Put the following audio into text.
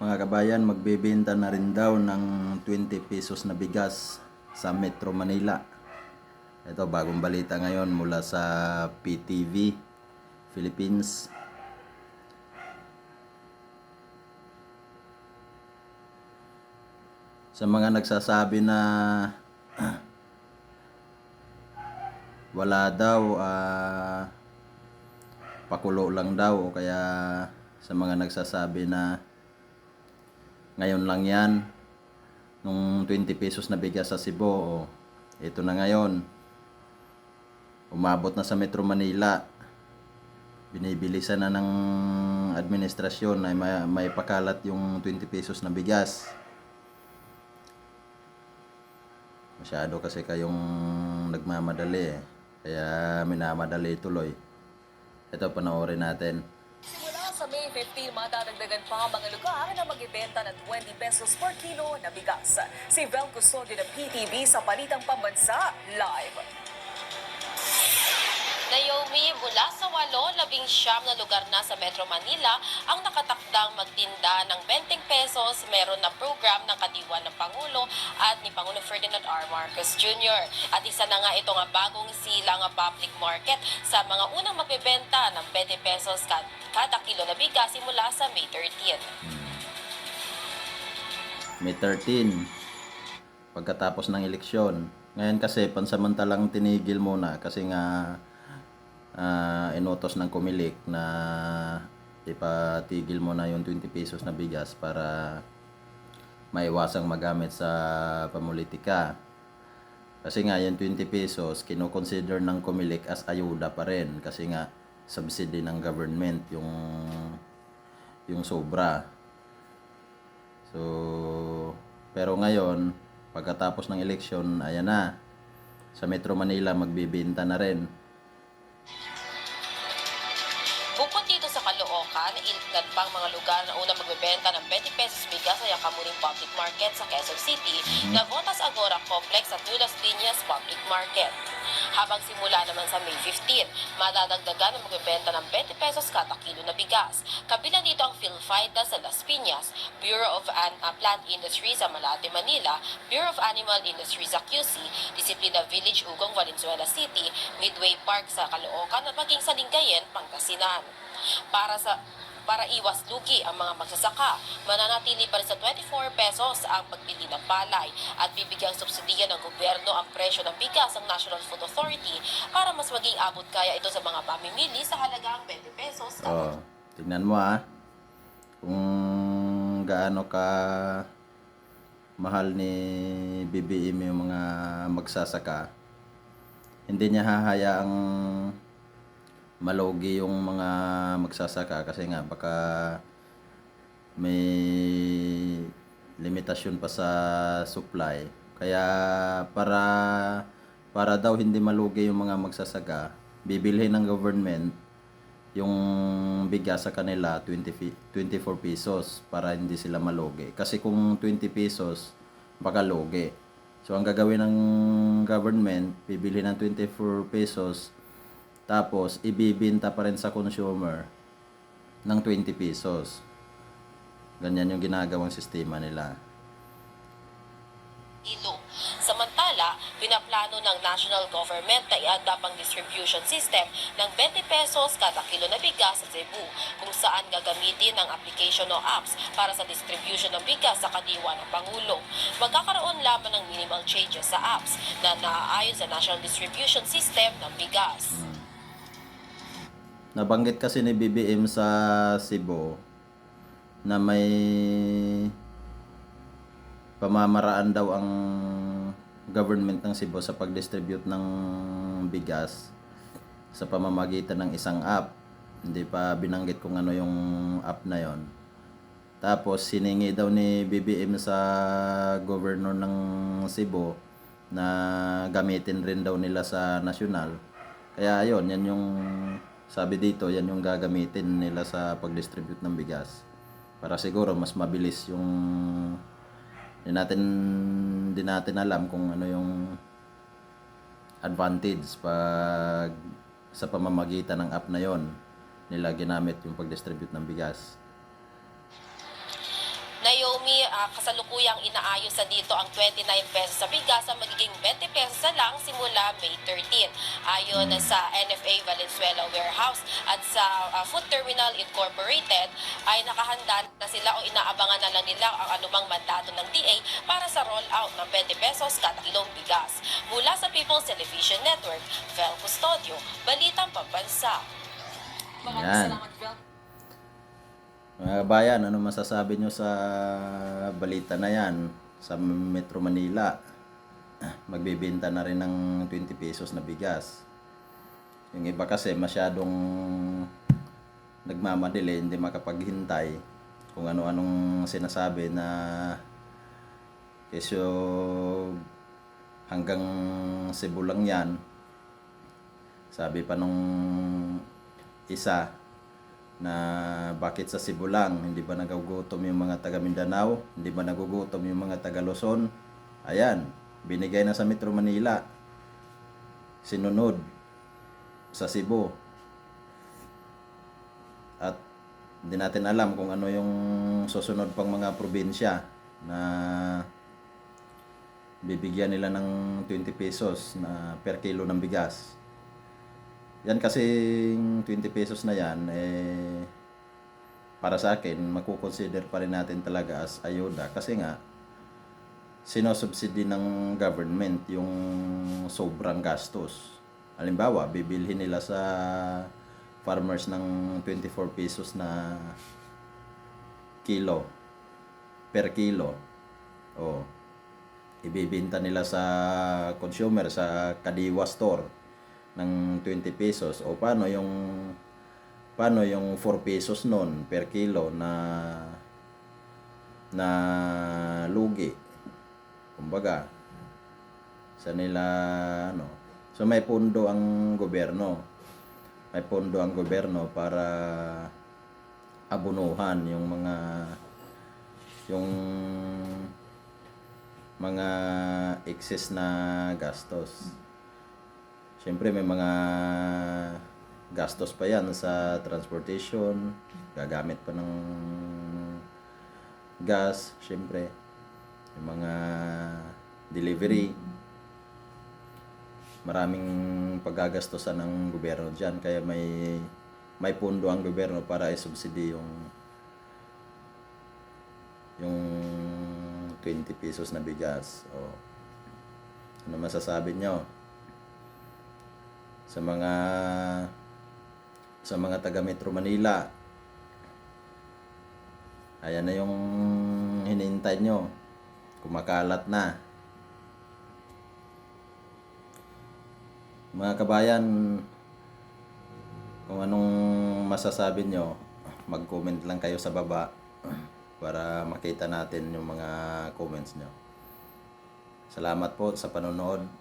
Mga kabayan, magbebenta na rin daw ng 20 pesos na bigas sa Metro Manila. Ito, bagong balita ngayon mula sa PTV Philippines. Sa mga nagsasabi na wala daw, ah, pakulo lang daw kaya sa mga nagsasabi na ngayon lang yan. Nung 20 pesos na bigas sa Cebu o ito na ngayon. Umabot na sa Metro Manila. Binibilisan na ng administrasyon na may, may pakalat yung 20 pesos na bigas. Masyado kasi kayong nagmamadali eh. Kaya minamadali tuloy. Ito panoorin natin Simula sa May 15, madadagdagan pa ang mga lugar na magbibenta ng 20 pesos per kilo na bigas. Si Vel Custodio ng PTV sa Palitang Pambansa, live. Naomi, mula sa walo, labing siyam na lugar na sa Metro Manila ang nakatakdang magtinda ng 20 pesos. Meron na program ni Pangulo Ferdinand R. Marcos Jr. At isa na nga ito nga bagong silang public market sa mga unang magbebenta ng 20 pesos kad- kada kilo na bigas simula sa May 13. May 13 pagkatapos ng eleksyon. Ngayon kasi pansamantalang tinigil muna kasi nga ah, inutos ng kumilik na ipatigil mo na yung 20 pesos na bigas para maiwasang magamit sa pamulitika. Kasi nga yung 20 pesos kino-consider ng kumilik as ayuda pa rin kasi nga subsidy ng government yung yung sobra. So, pero ngayon, pagkatapos ng eleksyon, ayan na. Sa Metro Manila, magbibenta na rin. Caloocan, ilan pang mga lugar na unang magbebenta ng 20 pesos bigas sa Yakamuring Public Market sa Quezon City, Navotas Agora Complex at Nulas Piñas Public Market. Habang simula naman sa May 15, madadagdagan ang magbebenta ng 20 pesos kada kilo na bigas. Kabilang dito ang Philfida sa Las Piñas, Bureau of An- uh, Plant Industry sa Malate, Manila, Bureau of Animal Industry sa QC, Disiplina Village, Ugong, Valenzuela City, Midway Park sa Caloocan at maging sa Lingayen, Pangasinan. Para sa para iwas lugi ang mga magsasaka, mananatili pa rin sa 24 pesos ang pagbili ng palay at bibigyang subsidiya ng gobyerno ang presyo ng bigas ng National Food Authority para mas maging abot kaya ito sa mga pamimili sa halagang 20 pesos Oh, kada tignan mo ah. Kung gaano ka mahal ni BBM yung mga magsasaka. Hindi niya hahayaang malugi yung mga magsasaka kasi nga baka may limitasyon pa sa supply. Kaya para para daw hindi malugi yung mga magsasaka, bibilhin ng government yung bigas sa kanila 20 fi- 24 pesos para hindi sila malugi. Kasi kung 20 pesos baka lugi. So ang gagawin ng government, bibili ng 24 pesos tapos ibibenta pa rin sa consumer ng 20 pesos. Ganyan yung ginagawang sistema nila. kilo. Samantala, pinaplano ng national government na i-adapt ang distribution system ng 20 pesos kada kilo na bigas sa Cebu, kung saan gagamitin ang application o apps para sa distribution ng bigas sa kadiwa ng Pangulo. Magkakaroon lamang ng minimal changes sa apps na naaayon sa national distribution system ng bigas. Nabanggit kasi ni BBM sa Cebu na may pamamaraan daw ang government ng Cebu sa pag-distribute ng bigas sa pamamagitan ng isang app. Hindi pa binanggit kung ano yung app na yon. Tapos siningi daw ni BBM sa governor ng Cebu na gamitin rin daw nila sa national. Kaya ayun, yan yung sabi dito, yan yung gagamitin nila sa pag-distribute ng bigas. Para siguro mas mabilis yung di natin di natin alam kung ano yung advantage pag sa pamamagitan ng app na yon nila ginamit yung pag-distribute ng bigas. Naomi, ah, kasalukuyang inaayos sa dito ang 29 pesos sa bigas sa magiging 20 pesos na lang simula May 13. Ayon sa NFA Valenzuela Warehouse at sa ah, Food Terminal Incorporated ay nakahanda na sila o inaabangan na lang nila ang anumang mandato ng DA para sa rollout ng 20 pesos kada kilong bigas. Mula sa People's Television Network, Vel Custodio, Balitang Pambansa. Maraming salamat, Vel. Mga kabayan, ano masasabi nyo sa balita na yan sa Metro Manila? Magbibenta na rin ng 20 pesos na bigas. Yung iba kasi masyadong nagmamadali, hindi makapaghintay kung ano-anong sinasabi na kesyo hanggang Cebu lang yan. Sabi pa nung isa, na bakit sa Cebu lang, hindi ba nagugutom yung mga taga Mindanao, hindi ba nagugutom yung mga taga Luzon. Ayan, binigay na sa Metro Manila. Sinunod sa Cebu. At hindi natin alam kung ano yung susunod pang mga probinsya na bibigyan nila ng 20 pesos na per kilo ng bigas. Yan kasi 20 pesos na yan, eh, para sa akin, makukonsider pa rin natin talaga as ayuda. Kasi nga, sinosubsidi ng government yung sobrang gastos. Halimbawa, bibilhin nila sa farmers ng 24 pesos na kilo per kilo. O, ibibinta nila sa consumer sa Kadiwa store ng 20 pesos? O paano yung paano yung 4 pesos nun per kilo na na lugi? Kumbaga sa nila ano so may pundo ang gobyerno. May pundo ang gobyerno para abunuhan yung mga yung mga excess na gastos Siyempre may mga gastos pa yan sa transportation, gagamit pa ng gas, siyempre. Yung mga delivery. Maraming paggagastosan ng gobyerno dyan. Kaya may may pundo ang gobyerno para i-subsidy yung yung 20 pesos na bigas. O, ano masasabi nyo? Sa mga sa mga taga Metro Manila. Ayan na yung hinihintay nyo. Kumakalat na. Mga kabayan, kung anong masasabi nyo, mag-comment lang kayo sa baba para makita natin yung mga comments nyo. Salamat po sa panonood.